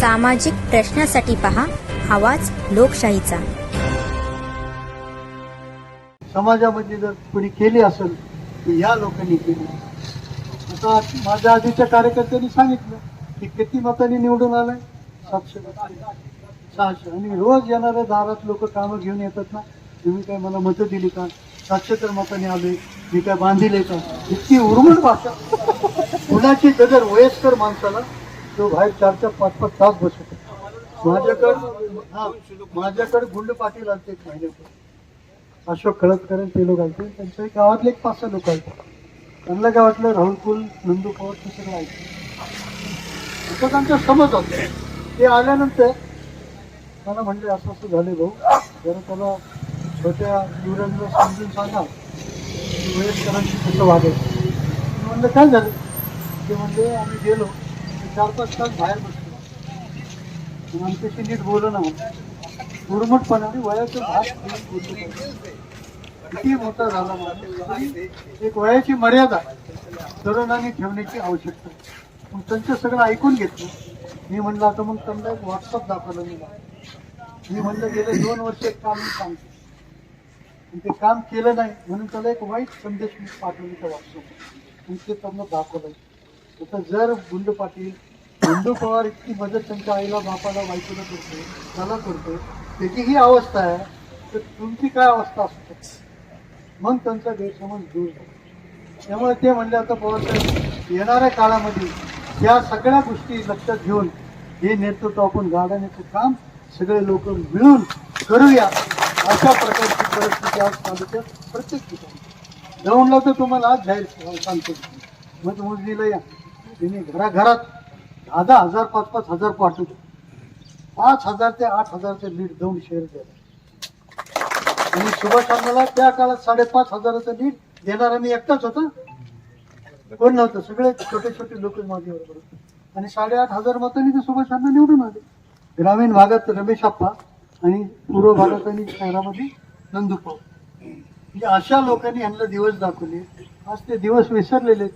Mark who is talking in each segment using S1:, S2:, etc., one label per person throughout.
S1: सामाजिक प्रश्नासाठी पहा आवाज लोकशाहीचा.
S2: समाजामध्ये जर कोणी केली असेल तर या लोकांनी केली. आता माझ्या आधीच्या कार्यकर्त्यांनी सांगितलं की किती मतांनी निवडून आलाय? सातशे सहाशे. आणि रोज येणाऱ्या दारात लोक कामं घेऊन येतात ना? तुम्ही काय मला मतं दिली का? सातशे तर मतांनी आले मी काय बांधिले का? इतकी उर्मट भाषा. कुणाची गजर वयस्कर माणसाला तो बाहेर चार चार पाच पाच तास बसतो माझ्याकडं हा माझ्याकडे गुंड पाटील आलते एक महिन्यापूर्वी. अशोक खळदकर ते लोक आलते. त्यांच्या एक गावातले एक पाच सहा लोक आलते. त्यांना काय वाटलं राहुल कुल नंदू पवार ते सगळं ऐकलं असं त्यांचा समज होता. ते आल्यानंतर मला म्हणले असं असं झाले भाऊ. जरा त्याला छोट्या युवरांना समजून सांगा. की वयस्करांशी कसं वागायचं म्हणलं काय झालं? ते म्हणले आम्ही गेलो. चार पाच तास बाहेर बसलो आमच्याशी नीट बोललं ना म्हणून वयाचं भाग किती मोठा झाला माणूस. एक वयाची मर्यादा तरुणांनी ठेवण्याची आवश्यकता मग त्यांचं सगळं ऐकून घेतलं. मी म्हणलं आता मग त्यांना एक व्हॉट्सअप दाखवलं मी. मी म्हणलं गेले दोन वर्ष एक काम मी सांगतो. ते काम केलं नाही म्हणून त्याला एक वाईट संदेश मी पाठवली त्या व्हॉट्सअप आणि ते त्यांना दाखवलं आता जर गुंड पाटील गुंडू पवार इतकी मदत त्यांच्या आईला बापाला बायकोला करतो त्याला करतो. त्याची ही अवस्था आहे तर तुमची काय अवस्था असू शकते? मग त्यांचा गैरसमज दूर झाला त्यामुळे ते म्हणले आता पवार साहेब येणाऱ्या काळामध्ये या सगळ्या गोष्टी लक्षात घेऊन हे नेतृत्व आपण गाडण्याचं काम सगळे लोक मिळून करूया अशा प्रकारची परिस्थिती आज तालुक्यात प्रत्येक ठिकाणी. दौंडला तर तुम्हाला आज जाहीर सांगतो. मग मोजणीला या. तिने घराघरात दहा हजार पाच पाच हजार पाठवतो पाच हजार ते आठ हजारचे लीड दोन शेअर द्यायला आणि सुभाषांना त्या काळात साडेपाच हजाराचं लीड देणारा मी एकटाच होता. कोण नव्हतं? सगळे छोटे छोटे लोक माझ्यावर आणि साडेआठ हजार मतांनी ते सुभाषांना निवडून आले. ग्रामीण भागात रमेश आप्पा आणि पूर्व भागात आणि शहरामध्ये नंदुपाव म्हणजे अशा लोकांनी यांना दिवस दाखवले. आज ते दिवस विसरलेले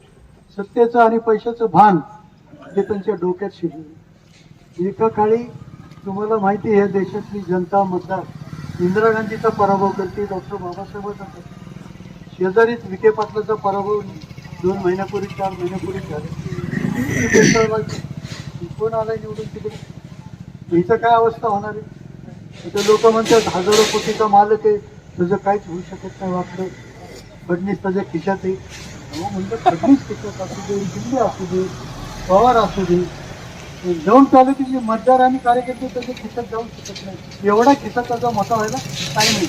S2: सत्तेचं आणि पैशाचं भान हे त्यांच्या डोक्यात शिरले. एका काळी तुम्हाला माहिती आहे देशातली जनता मतदार इंदिरा गांधीचा पराभव करते डॉक्टर बाबासाहेबांचा शेजारीच विखे पाटलाचा पराभव दोन महिन्यापूर्वी चार महिन्यापूर्वी झाले. कोण आलाय निवडून तिकडे? हिचं काय अवस्था होणार आहे? इथं लोक म्हणतात हजारो कोटीचा मालक आहे. तुझं काहीच होऊ शकत नाही वाटलं फडणीस त्याच्या खिशात आहे. अहो फडणीस खिशात असू दे असू दे. पवार असू दे जाऊन तालुक्यातले मतदार आणि कार्यकर्ते त्याचे खिशात जाऊ शकत नाही. एवढा खिसा त्याचा मोठा व्हायला टाईम नाही.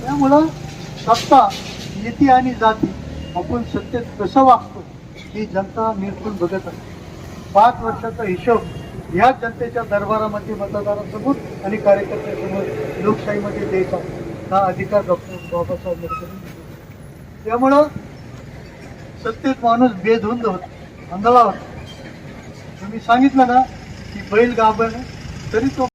S2: त्यामुळं सत्ता नीती आणि जाती आपण सत्तेत कसं वागतो ही जनता निरखून बघत असते. पाच वर्षाचा हिशोब या जनतेच्या दरबारामध्ये मतदारासमोर आणि कार्यकर्त्यासमोर लोकशाहीमध्ये द्यायचा. हा अधिकार डॉक्टर बाबासाहेब आंबेडकर त्यामुळं सत्तेत माणूस बेधुंद होता. अंधळा होता मी सांगितलं ना की बैल गाभण आहे, तरी तो